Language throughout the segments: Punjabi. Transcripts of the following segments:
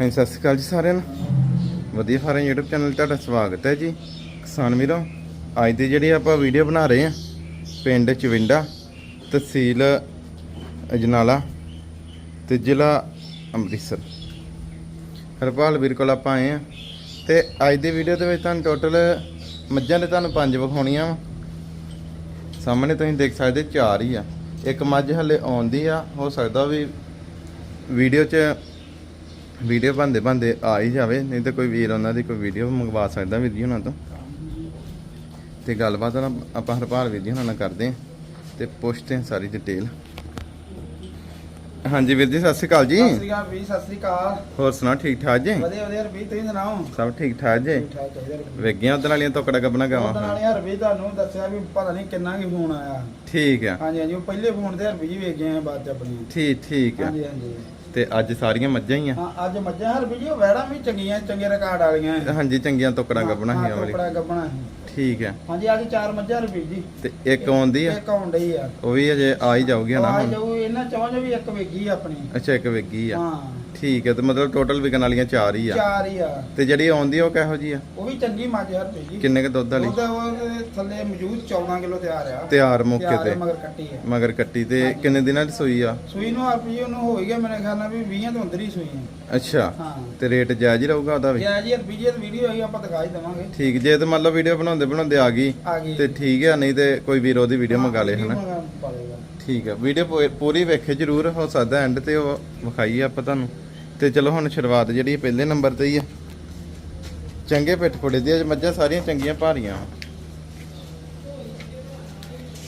ਹਾਂਜੀ, ਸਤਿ ਸ਼੍ਰੀ ਅਕਾਲ ਜੀ ਸਾਰਿਆਂ ਨੂੰ। ਵਧੀਆ ਫਾਰਮ YouTube ਚੈਨਲ 'ਤੇ ਤੁਹਾਡਾ ਸਵਾਗਤ ਹੈ ਜੀ। ਕਿਸਾਨ ਵੀਰੋ, ਅੱਜ ਦੀ ਜਿਹੜੀ ਆਪਾਂ ਵੀਡੀਓ ਬਣਾ ਰਹੇ ਹਾਂ, ਪਿੰਡ ਚਵਿੰਡਾ, ਤਹਿਸੀਲ ਅਜਨਾਲਾ ਤੇ ਜ਼ਿਲ੍ਹਾ ਅੰਮ੍ਰਿਤਸਰ। ਹਰਪਾਲ ਵੀਰ ਕੋਲ ਆਪਾਂ ਆਏ ਆ ਤੇ ਅੱਜ ਦੀ ਵੀਡੀਓ ਦੇ ਵਿੱਚ ਤੁਹਾਨੂੰ ਟੋਟਲ ਮੱਝਾਂ ਦੇ ਤੁਹਾਨੂੰ ਪੰਜ ਵਿਖਾਉਣੀਆਂ ਵਾ। ਸਾਹਮਣੇ ਤੁਸੀਂ ਦੇਖ ਸਕਦੇ ਚਾਰ ਹੀ ਆ। ਇੱਕ ਮੱਝ ਹਲੇ ਆਉਂਦੀ ਆ, ਹੋ ਸਕਦਾ ਵੀ ਵੀਡੀਓ 'ਚ ਵੀਡੀਓ ਬੰਦੇ ਬੰਦੇ ਆ ਹੀ ਜਾਵੇ ਨਹੀਂ ਤਾਂ ਕੋਈ ਵੀਰ ਉਹਨਾਂ ਦੀ ਕੋਈ ਵੀਡੀਓ ਮੰਗਵਾ ਸਕਦਾ ਵੀਰ ਜੀ ਉਹਨਾਂ ਤੋਂ। ਤੇ ਗੱਲਬਾਤ ਆਪਾਂ ਹਰਪਾਲ ਵੀਰ ਜੀ ਉਹਨਾਂ ਨਾਲ ਕਰਦੇ ਹਾਂ ਤੇ ਪੁੱਛਦੇ ਹਾਂ ਸਾਰੀ ਡਿਟੇਲ ਹਾਂਜੀ ਵੀਰ ਜੀ ਸਤਿ ਸ਼੍ਰੀ ਅਕਾਲ ਜੀ। ਸਤਿ ਸ੍ਰੀ ਅਕਾਲ ਵੀ ਸਤਿ ਸ੍ਰੀ ਅਕਾਲ। ਹੋਰ ਸੁਣਾ ਠੀਕ ਠਾਕ ਜੀ? ਵਧੀਆ ਵਧੀਆ ਰਵੀ ਤੁਸੀਂ ਸੁਣਾਓ? ਸਭ ਠੀਕ ਠਾਕ ਜੀ। ਠੀਕ ਠਾਕ ਚਾਹੀਦਾ ਰਵੀ। ਵੇਗੀਆਂ ਉਧਰ ਵਾਲੀਆਂ ਤੋਕੜਾ ਗੱਬਣਾ ਉਹਦੇ ਨਾਲ ਗਾਵਾਂ ਯਾਰ ਰਵੀ ਤੁਹਾਨੂੰ ਦੱਸਿਆ ਵੀ ਪਤਾ ਨਹੀਂ ਕਿੰਨਾ ਕੀ ਫੋਨ ਆਇਆ। ਠੀਕ ਆ। ਹਾਂਜੀ ਹਾਂਜੀ ਉਹ ਪਹਿਲੇ ਫੋਨ ਤੇ ਰਵੀ ਜੀ ਵੇਖ ਗਏ ਆ ਬਾਅਦ ਚ ਆਪਣੀ। ਠੀਕ ਠੀਕ ਆ। ਹਾਂਜੀ ਹਾਂਜੀ। ਤੇ ਅੱਜ ਸਾਰੀਆਂ ਮੱਝਾਂ ਹੀ ਆ। ਹਾਂ ਅੱਜ ਮੱਝਾਂ ਹਰ ਜੀ ਉਹ ਵੈੜਾਂ ਵੀ ਚੰਗੀਆਂ ਚੰਗੇ ਰਿਕਾਰਡ ਵਾਲੀਆਂ ਹੈ। ਹਾਂਜੀ ਚੰਗੀਆਂ ਤੋਕੜਾ ਗੱਬਣਾ ਹਾਂ, ਹੀ ਵਾਲੀ ਟੋਕੜਾ ਗੱਬਣਾ ਹੈ। ਠੀਕ ਆ ਹਾਂਜੀ ਅੱਜ ਚਾਰ ਮੱਝਾਂ ਰਵੀ ਜੀ। ਤੇ ਇੱਕ ਆਉਂਦੀ ਆ। ਇੱਕ ਆਉਣ ਡਈ ਆ। ਉਹ ਵੀ ਅਜੇ ਆ ਹੀ ਜਾਊਗੀ ਨਾ ਆ ਜਾਊ ਇਹਨਾਂ ਚੌਂ ਚੋਂ ਵੀ ਇੱਕ ਵੇਗੀ ਆ ਆਪਣੀ। ਅੱਛਾ ਇੱਕ ਵੇਗੀ ਆ। ਹਾਂ। ਠੀਕ ਹੈ ਤੇ ਮਤਲਬ ਟੋਟਲ ਵਿਕਣ ਵਾਲੀਆਂ ਚਾਰ ਹੀ ਆ। ਚਾਰ ਹੀ ਆ। ਤੇ ਜਿਹੜੀ ਆਉਂਦੀ ਆ ਉਹ ਕਿਹੋ ਜੀ ਆ? ਉਹ ਵੀ ਚੰਗੀ ਮੱਝ ਹਰ ਜੀ। ਕਿੰਨੇ ਕ ਦੁੱਧ ਵਾਲੀ? ਉਹਦਾ ਉਹ ਥੱਲੇ ਮੌਜੂਦ 14 ਕਿਲੋ ਤਿਆਰ ਆ। ਤਿਆਰ ਮੌਕੇ ਤਿਆਰ ਤੇ। ਆ, ਮਗਰ ਕੱਟੀ ਆ। ਮਗਰ ਕੱਟੀ ਤੇ ਕਿੰਨੇ ਦਿਨਾਂ ਦੀ ਸੂਈ ਆ? ਸੂਈ ਨੂੰ ਆਪੀ ਉਹਨੂੰ ਹੋ ਗਿਆ ਮੇਰੇ ਖਿਆਲ ਨਾਲ ਵੀ 20 ਤੋਂ ਅੰਦਰ ਹੀ ਸੂਈ ਹੈ ਅੱਛਾ। ਹਾਂ। ਤੇ ਰੇਟ ਜਾਇਜ਼ ਹੀ ਰਹੂਗਾ ਉਹਦਾ ਵੀ? ਜੇ ਜੀ ਵੀਡੀਓ ਵੀਡੀਓ ਆਈ ਆਪਾਂ ਦਿਖਾ ਹੀ ਦੇਵਾਂਗੇ। ਠੀਕ ਜੇ ਤੇ ਮੰਨ ਲਓ ਵੀਡੀਓ ਬਣਾਉਂਦੇ ਬਣਾਉਂਦੇ ਆ ਗਈ ਆ ਗਈ। ਤੇ ਠੀਕ ਆ ਨਹੀਂ ਤੇ ਕੋਈ ਵੀਰ ਉਹਦੀ ਵੀਡੀਓ ਮੰਗਾ ਲੇ ਹਨਾ? ਮੰਗਾ। ਠੀਕ ਆ ਵੀਡੀਓ ਪੂਰੀ ਵੇਖੇ ਜਰੂਰ ਹੋ ਸਕਦਾ ਐਂਡ ਤੇ ਉਹ ਵਿਖਾਈਏ ਆਪਾਂ ਤੁਹਾਨੂੰ। ਤੇ ਚਲੋ ਹੁਣ ਸ਼ੁਰੂਆਤ ਜਿਹੜੀ ਪਹਿਲੇ ਨੰਬਰ ਤੇ ਹੀ ਆ। ਚੰਗੇ ਪਿੱਠ ਪੁੜੇ ਦੀ ਮੱਝਾਂ ਸਾਰੀਆਂ ਚੰਗੀਆਂ ਭਾਰੀਆਂ।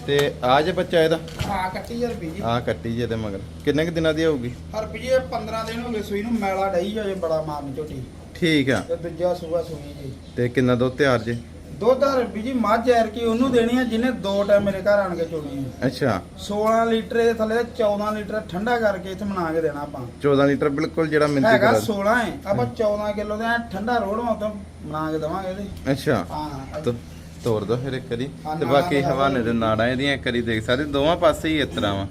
ਤੇ ਆ ਜੇ ਬੱਚਾ ਇਹਦਾ? ਹਾਂ ਕੱਟੀ ਯਾਰ ਬੀਜੀ ਆ ਕੱਟੀ ਜੇ ਤੇ ਮਗਰ। ਕਿੰਨੇ ਕੁ ਦਿਨਾਂ ਦੀ ਹੋਊਗੀ? ਹਰ ਬੀਜੀ 15 ਦਿਨ ਹੋ ਗਏ ਸੂਈ ਨੂੰ ਮੈਲਾ ਡਈ ਹੋਏ ਬੜਾ ਮਾਰਨ ਝੋਟੀ। ਠੀਕ ਆ। ਤੇ ਦੂਜਾ ਸੂਆ ਸੂਈ ਜੀ। ਤੇ ਕਿੰਨਾ ਦੁੱਧ ਤਿਆਰ ਜੇ? ਦੁੱਧ ਹਰ ਬੀਜੀ ਮੱਝ ਐਰ ਕੀ ਉਹਨੂੰ ਦੇਣੀ ਆ ਜਿਹਨੇ ਦੋ ਟਾਈਮ ਮੇਰੇ ਘਰ ਆਣ ਕੇ ਚੋਣੀ ਆ ਅੱਛਾ। 16 ਲੀਟਰ ਦੇ ਥੱਲੇ 14 ਲੀਟਰ ਠੰਡਾ ਕਰਕੇ ਇੱਥੇ ਬਣਾ ਕੇ ਦੇਣਾ ਆਪਾਂ। 14 ਲੀਟਰ ਬਿਲਕੁਲ ਜਿਹੜਾ ਮਿੰਤੀ ਹੈਗਾ ਕਰਾ 16 ਹੈ ਆਪਾਂ 14 ਕਿਲੋ ਦਾ ਐਨ ਠੰਡਾ ਰੋੜਵਾ ਤੋਂ ਬਣਾ ਕੇ ਦੇਵਾਂਗੇ ਇਹਦੇ। ਅੱਛਾ। ਹਾਂ। ਤੋ ਤੋੜ ਦੋ ਫਿਰ ਇੱਕ ਵਾਰੀ। ਹਾਂ, ਤੇ ਨਾੜਾਂ ਬਾਕੀ। ਹਵਾਨੇ ਦੇ ਨਾੜਾਂ ਇਹਦੀਆਂ ਇੱਕ ਵਾਰੀ ਦੇਖ ਸਕਦੇ। ਦੋਵਾਂ ਪਾਸੇ ਹੀ ਇਸ ਤਰ੍ਹਾਂ ਵਾ।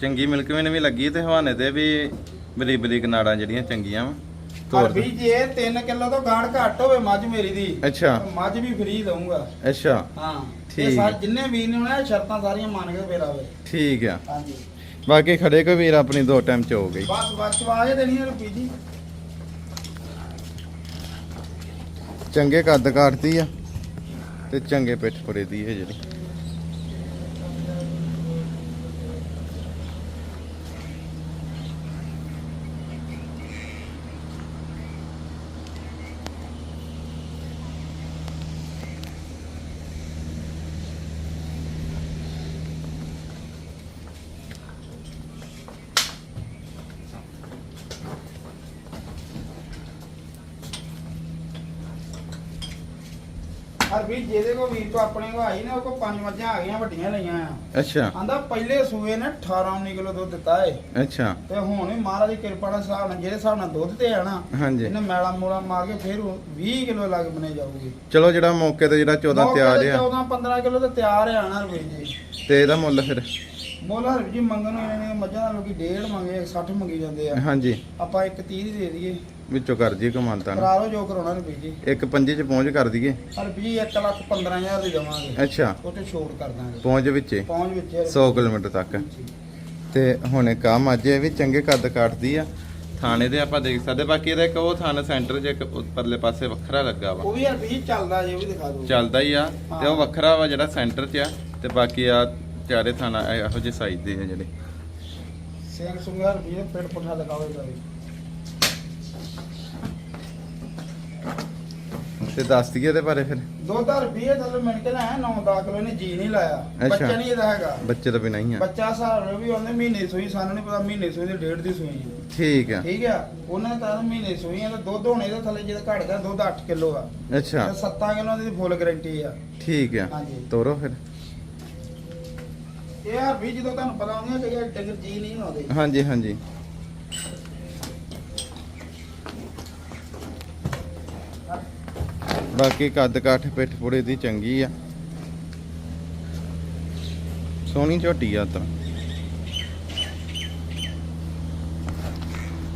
ਚੰਗੀ ਮਿਲਕਵੇਂ ਵੀ ਲੱਗੀ ਤੇ ਹਵਾਨੇ ਤੇ ਵੀ ਬਰੀਕ ਬਰੀਕ ਨਾੜਾਂ ਜਿਹੜੀਆਂ ਚੰਗੀਆਂ ਵਾ। ਦੋ ਵੀ ਜੇ 3 ਕਿਲੋ ਤੋਂ ਗਾੜ ਘੱਟ ਹੋਵੇ ਮੱਝ ਮੇਰੀ ਦੀ ਅੱਛਾ। ਮੱਝ ਵੀ ਫ੍ਰੀ ਦਊਂਗਾ। ਅੱਛਾ। ਹਾਂ। ਠੀਕ। ਸਾਰੇ ਜਿੰਨੇ ਵੀਰ ਨੇ ਉਹਨਾਂ ਸ਼ਰਤਾਂ ਸਾਰੀਆਂ ਮੰਨ ਕੇ ਫੇਰ ਆਵੇ। ਠੀਕ ਆ। ਹਾਂਜੀ। ਬਾਕੀ ਖੜੇ ਕੋਈ ਵੀਰ ਆਪਣੀ ਦੋ ਟਾਈਮ ਚ ਹੋ ਗਈ। ਬਸ ਬਸ ਆਵਾਜ਼ ਦੇਣੀ ਹੈ ਰੁਪੀ ਜੀ। ਚੰਗੇ ਕੱਦ ਕਾਟਦੀ ਆ ਤੇ ਚੰਗੇ ਪਿੱਠ ਪੁੜੇ ਦੀ ਹੈ ਜਿਹੜੀ। ਹਰ ਵੀ ਜਿਹਦੇ ਕੋ ਵੀਰ ਕੋ ਆਪਣੇ ਕੋ ਆਈ ਨਾ ਉਹ ਕੋ ਪੰਜ ਮੱਝਾਂ ਆ ਗਈਆਂ ਵੱਡੀਆਂ ਲਈਆਂ ਆ। ਅੱਛਾ। ਆਂਦਾ ਪਹਿਲੇ ਸੂਏ ਨੇ 18 19 ਕਿਲੋ ਦੁੱਧ ਦਿੱਤਾ ਏ। ਅੱਛਾ। ਤੇ ਹੁਣ ਵੀ ਮਹਾਰਾਜ ਦੀ ਕਿਰਪਾ ਨਾਲ ਹਿਸਾਬ ਨਾਲ ਜਿਹੜੇ ਹਿਸਾਬ ਨਾਲ ਦੁੱਧ ਤੇ ਆਣਾ ਹਾਂਜੀ। ਇਹਨੇ ਮੈਲਾ ਮੂਲਾ ਮਾਰ ਕੇ ਫਿਰ ਉਹ 20 ਕਿਲੋ ਲੱਗ ਬਣੇ ਜਾਊਗੀ। ਚਲੋ ਜਿਹੜਾ ਮੌਕੇ ਤੇ ਜਿਹੜਾ 14 ਤਿਆਰ ਆ। 14 15 ਕਿਲੋ ਤੇ ਤਿਆਰ ਆ ਨਾ ਜੀ ਤੇ ਇਹਦਾ ਮੁੱਲ ਫਿਰ? ਮੁੱਲ ਹਰ ਜੀ ਮੰਗਣ ਇਹਨਾਂ ਨੇ ਮੱਝਾਂ ਦਾ ਲੋਕੀ 1.5 ਮੰਗੇ 60 ਮੰਗੀ ਜਾਂਦੇ ਆ। ਹਾਂਜੀ। ਆਪਾਂ ਇੱਕ 30 ਦੀ ਦੇ ਦਈਏ। ਵਿੱਚੋਂ ਕਰ ਜੀ ਕਮਾਨਤਾ ਨਾ ਕਰਾ ਲਓ ਜੋ ਕਰਾਉਣਾ ਰੁਪਏ ਜੀ। ਇੱਕ ਪੰਜੀ ਚ ਪਹੁੰਚ ਕਰ ਦਈਏ। ਹਰ ਜੀ 1 ਲੱਖ 15000 ਦੀ ਦੇਵਾਂਗੇ। ਅੱਛਾ। ਉਹ ਤੇ ਛੋੜ ਕਰ ਦਾਂਗੇ। ਪਹੁੰਚ ਵਿੱਚੇ? ਪਹੁੰਚ ਵਿੱਚ। 100 ਕਿਲੋਮੀਟਰ ਤੱਕ। ਤੇ ਹੁਣ ਆ ਮੱਝ ਇਹ ਵੀ ਚੰਗੇ ਕੱਦ ਕਾਟਦੀ ਆ। ਥਾਣੇ ਦੇ ਆਪਾਂ ਦੇਖ ਸਕਦੇ ਬਾਕੀ ਇਹਦਾ ਇੱਕ ਉਹ ਥਾਣਾ ਸੈਂਟਰ 'ਚ ਇੱਕ ਪਰਲੇ ਪਾਸੇ ਵੱਖਰਾ ਲੱਗਾ ਵਾ। ਉਹ ਵੀ ਜੀ ਚੱਲਦਾ ਜੇ ਉਹ ਵੀ ਦਿਖਾ ਦਿਓ। ਚੱਲਦਾ ਹੀ ਆ। ਤੇ ਉਹ ਵੱਖਰਾ ਵਾ ਜਿਹੜਾ ਸੈਂਟਰ 'ਚ ਆ। ਤੇ ਬਾਕੀ ਆ ਚਾਰੇ ਥਾਣਾ ਇਹ- ਇਹੋ ਜਿਹੇ ਸਾਈਜ਼ ਦੇ ਆ ਜਿਹੜੇ। ਹਰ ਜੀ ਪੇਟ ਪੁੱਠਾ ਲਗਾਵੇਗਾ ਵੀ। ਤੇ ਦੱਸ ਦਈਏ ਇਹਦੇ ਬਾਰੇ ਫਿਰ। ਦੋ ਹਜ਼ਾਰ ਰੁਪਏ ਥੱਲੇ ਮਿਲ ਕੇ ਲਾਇਆ 9-10 ਕਿਲੋ ਇਹਨੇ ਜੀ ਨਹੀਂ ਲਾਇਆ। ਬੱਚਾ ਨਹੀਂ ਇਹਦਾ ਹੈਗਾ। ਬੱਚੇ ਤਾਂ ਬਿਨਾਂ ਹੀ ਆ। ਬੱਚਾ ਸਾਰਾ ਵੀ ਉਹਨੇ ਮਹੀਨੇ ਸੂਈ ਸਾਨੂੰ ਨਹੀਂ ਪਤਾ ਮਹੀਨੇ ਸੂਈ ਦੇ ਡੇਢ ਦੀ ਸੂਈ ਹੈ ਠੀਕ ਆ। ਠੀਕ ਆ? ਉਹਨਾਂ ਨੇ ਤਾਂ ਮਹੀਨੇ ਸੂਈਆਂ ਤੇ ਦੁੱਧ ਹੋਣੇ ਦੇ ਥੱਲੇ ਜਿਹੜਾ ਗਿਆ ਦੁੱਧ 8 ਕਿਲੋ ਆ। ਅੱਛਾ। ਤੇ 7 ਕਿਲੋ ਦੀ ਫੁੱਲ ਗਾਰੰਟੀ ਆ। ਠੀਕ ਆ। ਹਾਂਜੀ। ਤੋਰੋ ਫਿਰ। ਇਹ ਆ ਵੀ ਜਦੋਂ ਤੁਹਾਨੂੰ ਪਤਾ ਹੁੰਦੀਆਂ ਕਿ ਡੰਗਰ ਜੀ ਨਹੀਂ ਲਾਉਂਦੇ ਹਾਂਜੀ ਹਾਂਜੀ। ਬਾਕੀ ਕੱਦ ਕਾਠ ਪਿੱਠ ਪੁੜੇ ਦੀ ਚੰਗੀ ਆ। ਸੋਹਣੀ ਝੋਟੀ ਆ ਤਾਂ।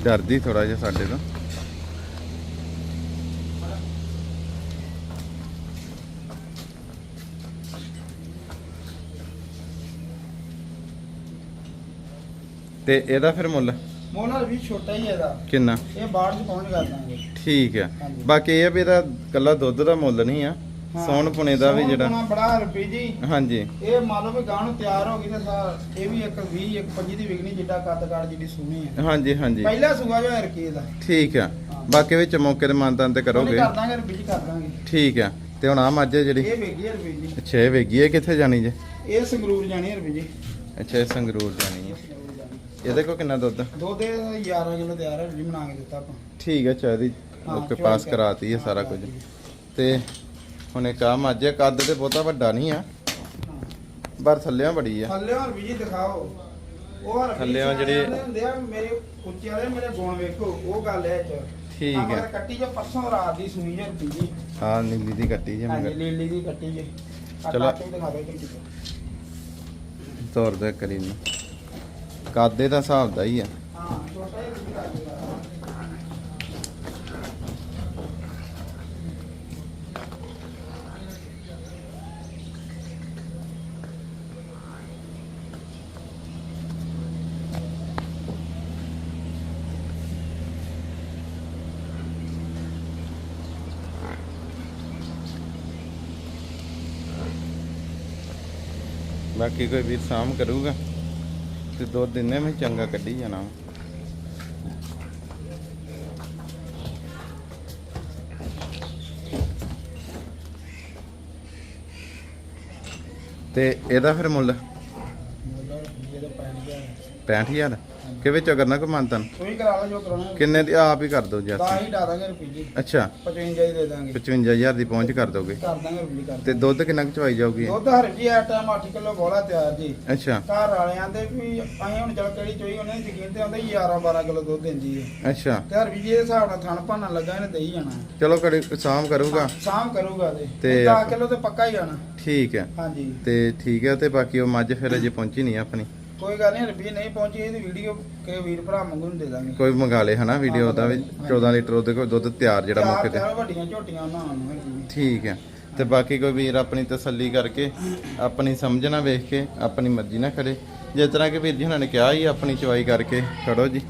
ਡਰਦੀ ਥੋੜਾ ਜਿਹਾ ਸਾਡੇ ਤੋਂ। ਤੇ ਇਹਦਾ ਫਿਰ ਮੁੱਲ? ਮੋਲਰ ਵੀ ਛੋਟਾ ਹੀ ਹੈ ਇਹਦਾ। ਕਿੰਨਾ? ਇਹ ਬਾੜ ਚ ਪਹੁੰਚ ਕਰ ਦਾਂਗੇ। ਠੀਕ ਹੈ। ਹਾਂਜੀ। ਬਾਕੀ ਇਹ ਆ ਵੀ ਇਹਦਾ ਕੱਲਾ ਦੁੱਧ ਦਾ ਮੁੱਲ ਨਹੀਂ ਆ। ਹਾਂ। ਸੌਣ ਪੁਣੇ ਦਾ ਵੀ ਸੌਣ ਜਿਹੜਾ ਪੁਣਾ ਬੜਾ ਰੁਪਏ ਜੀ ਹਾਂਜੀ। ਇਹ ਮੰਨ ਲਓ ਵੀ ਗਾਂ ਨੂੰ ਤਿਆਰ ਹੋ ਗਈ ਤੇ ਸਾ ਇਹ ਵੀ ਇੱਕ 20 ਇੱਕ 25 ਦੀ ਵਿਕਣੀ ਜਿੱਡਾ ਕੱਦ ਕਾੜ ਜਿੱਡੀ ਸੋਹਣੀ ਹੈ ਹਾਂਜੀ ਹਾਂਜੀ। ਪਹਿਲਾ ਸੂਆ ਜੋ ਰੁਪਏ ਦਾ। ਠੀਕ ਆ। ਹਾਂ। ਬਾਕੀ ਵਿੱਚ ਮੌਕੇ ਤੇ ਮਾਨਤਾਨ ਤੇ ਉਹਨੇ ਕਰੋਗੇ ਕਰ ਦਾਂਗੇ ਰੁਪਏ ਜੀ ਕਰ ਦਾਂਗੇ। ਠੀਕ ਆ। ਤੇ ਹੁਣ ਆ ਮੱਝ ਆ ਜਿਹੜੀ? ਇਹ ਹੈ ਰੁਪਏ ਜੀ ਅੱਛਾ ਇਹ ਵੇਗੀ ਹੈ ਕਿੱਥੇ ਜਾਣੀ ਜੇ? ਇਹ ਸੰਗਰੂਰ ਜਾਣੀ ਹੈ ਰੁਪਏ ਜੀ ਅੱਛਾ ਇਹ ਸੰਗਰੂਰ ਜਾਣੀ ਹੈ। ਇਹਦੇ ਕੋ ਕਿੰਨਾ ਦੁੱਧ? ਦੋ ਦੇ 11 ਕਿਲੋ ਤਿਆਰ ਹੈ ਜੀ ਬਣਾ ਕੇ ਦਿੱਤਾ ਆਪਾਂ। ਠੀਕ ਹੈ ਚਾਹਦੀ ਹਾਂ, ਓਕੇ ਚੁਆਈ ਪਾਸ ਕਰ- ਕਰਾਤੀ ਹੈ ਹਾਂ, ਸਾਰਾ ਕੁਝ। ਤੇ ਹੁਣ ਆ ਮੱਝ ਆ, ਕੱਦ ਤੇ ਬਹੁਤਾ ਵੱਡਾ ਨਹੀਂ ਆ। ਪਰ ਥੱਲਿਆਂ ਬੜੀ ਆ। ਥੱਲੇ ਹੋਰ ਵੀ ਜੀ ਦਿਖਾਓ। ਉਹ ਥੱਲਿਓਂ ਜਿਹੜੇ- ਹੁੰਦੇ ਆ ਮੇਰੇ ਉੱਚੇ ਵਾਲੇ ਮੇਰੇ ਗੁਣ ਵੇਖੋ ਉਹ ਗੱਲ ਹੈ ਚ। ਠੀਕ ਹੈ। ਕੱਟੀ ਜੋ ਪਰਸੋਂ ਰਾਤ ਦੀ ਹੈ ਰੁਪਏ ਜੀ। ਹਾਂ ਨੀਲੀ ਦੀ ਕੱਟੀ ਜੇ ਮਗਰ। ਲੀਲੀ ਦੀ ਕੱਟੀ ਜੀ। ਚਲੋ। ਦਿਖਾ ਜੀ। ਤੋਰ ਦੇ ਕਰੀ ਨੂੰ ਕਾਦੇ ਦਾ ਹਿਸਾਬ ਦਾ ਹੀ ਆ। ਹਾਂ ਛੋਟਾ ਜਿਹਾ ਵੀ ਕਰ ਦਿਓ ਬਾਕੀ ਕੋਈ ਵੀਰ ਸਾਮ ਕਰੂਗਾ ਤੇ ਦੋ ਦਿਨੇ ਮੈਂ ਚੰਗਾ ਕੱਢੀ ਜਾਣਾ। ਤੇ ਇਹਦਾ ਫਿਰ ਮੁੱਲ? ਮੁੱਲ ਰੁਪਏ ਦਾ ਪੈਣ ਗਿਆ 65000 ਕਿਵੇਂ ਚ ਕਰਨਾ ਕੋਈ ਮੰਤਨ ਕੋਈ ਕਰਾ ਲਓ ਜੋ ਕਰਾਉਣਾ ਕਿੰਨੇ ਦੀ? ਆਪ ਹੀ ਕਰ ਦੋ ਜੀ ਤਾਂ ਹੀ ਡਾ ਦਾਂਗੇ ਰੁਪਏ ਜੀ। ਅੱਛਾ। 55 ਹੀ ਦੇ ਦਾਂਗੇ। 55000 ਦੀ ਪਹੁੰਚ ਕਰ ਦੋਗੇ। ਕਰ ਦਾਂਗੇ ਰੁਪਏ ਕਰ ਤੇ ਦੁੱਧ ਕਿੰਨਾ ਕੁ ਚਵਾਈ ਜਾਊਗੀ? ਦੁੱਧ ਹਰ ਜੀ ਆ ਟਾਈਮ 8 ਕਿਲੋ ਬੋਲਾ ਤਿਆਰ ਜੀ। ਅੱਛਾ। ਘਰ ਵਾਲਿਆਂ ਦੇ ਵੀ ਅਸੀਂ ਹੁਣ ਚਲ ਕਿਹੜੀ ਚੋਈ ਉਹਨੇ ਦੀ ਯਕੀਨ ਤੇ ਆਉਂਦੇ 11 12 ਕਿਲੋ ਦੁੱਧ ਦਿੰਦੀ ਹੈ। ਅੱਛਾ। ਤੇ ਹਰ ਵੀ ਜੀ ਦੇ ਹਿਸਾਬ ਨਾਲ ਥਣ ਭਾਣਾ ਲੱਗਾ ਇਹਨੇ ਦੇਈ ਜਾਣਾ। ਚਲੋ ਕੜੀ ਸਾਮ ਕਰੂਗਾ। ਸਾਮ ਕਰੂਗਾ ਤੇ। ਤੇ 10 ਆਪਾਂ- ਕਿਲੋ ਤੇ ਪੱਕਾ ਹੀ ਜਾਣਾ ਠੀਕ ਹੈ। ਹਾਂਜੀ। ਤੇ ਠੀਕ ਹੈ ਤੇ ਬਾਕੀ ਉਹ ਮੱਝ ਫਿਰ ਅਜੇ ਪਹੁੰਚੀ ਨਹੀਂ ਆਪਣੀ। ਕੋਈ ਗੱਲ ਨਹੀਂ ਰੁਪਏ ਨਹੀਂ ਪਹੁੰਚੀ ਇਹਦੀ ਵੀਡੀਓ ਕਿ ਵੀਰ ਭਰਾ ਮੰਗੂ ਨੂੰ ਦੇ ਦਾਂਗੇ। ਕੋਈ ਮੰਗਾ ਲੇ ਹਨਾ ਵੀਡੀਓ ਦਾ ਵੀ 14 ਲੀਟਰ ਉਹਦੇ ਕੋਲ ਦੁੱਧ ਤਿਆਰ ਜਿਹੜਾ ਮੌਕੇ ਤੇ। ਚਾਰ ਵੱਡੀਆਂ ਝੋਟੀਆਂ ਉਹਨਾਂ ਨੂੰ ਠੀਕ ਹੈ ਤੇ ਬਾਕੀ ਕੋਈ ਵੀਰ ਆਪਣੀ ਤਸੱਲੀ ਕਰਕੇ ਆਪਣੀ ਸਮਝਣਾ ਵੇਖ ਕੇ ਆਪਣੀ ਮਰਜ਼ੀ ਨਾਲ ਖੜੇ ਜਿਸ ਤਰ੍ਹਾਂ ਕਿ ਵੀਰ ਜੀ ਹੁਣਾਂ ਨੇ ਕਿਹਾ ਹੀ ਆਪਣੀ ਚਵਾਈ ਕਰਕੇ ਖੜੋ ਜੀ।